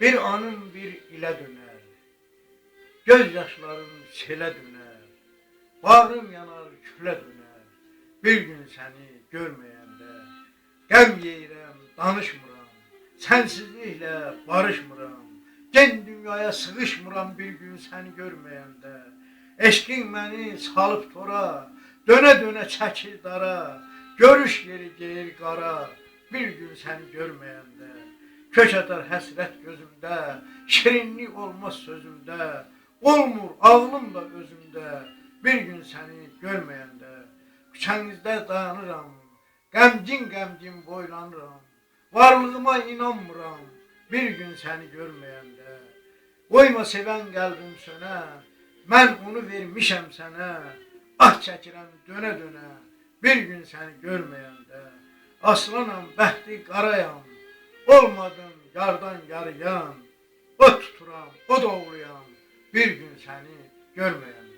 Bir anın bir ile döner. Gözyaşların sele döner. Bağrım yanar küle döner. Bir gün seni görmeyende. Qəm yeyirəm, danışmıram. Sənsizliklə barışmıram. Gen dünyaya sığışmıram bir gün səni görməyəndə. Eşqin məni salıb tora, dönə-dönə çəkir dara. Görüş yeri geyir qara, bir gün səni görməyəndə. Kök atar həsrət gözümdə, şirinlik olmaz sözümdə. Olmur ağlım da özümdə, bir gün səni görməyəndə. Küçənizdə dayanıram, qəmcin-qəmcin boylanıram. Varlığıma inanmıram, bir gün səni görməyəndə. Qoyma sevən qəlbim sönə, mən onu vermişəm sənə. Ah çəkirəm dönə-dönə, bir gün səni görməyəndə. Aslanam, bəxti qarayam, olmadım yardan yarıyan. O tuturam, o doğruyam, bir gün səni görməyəndə.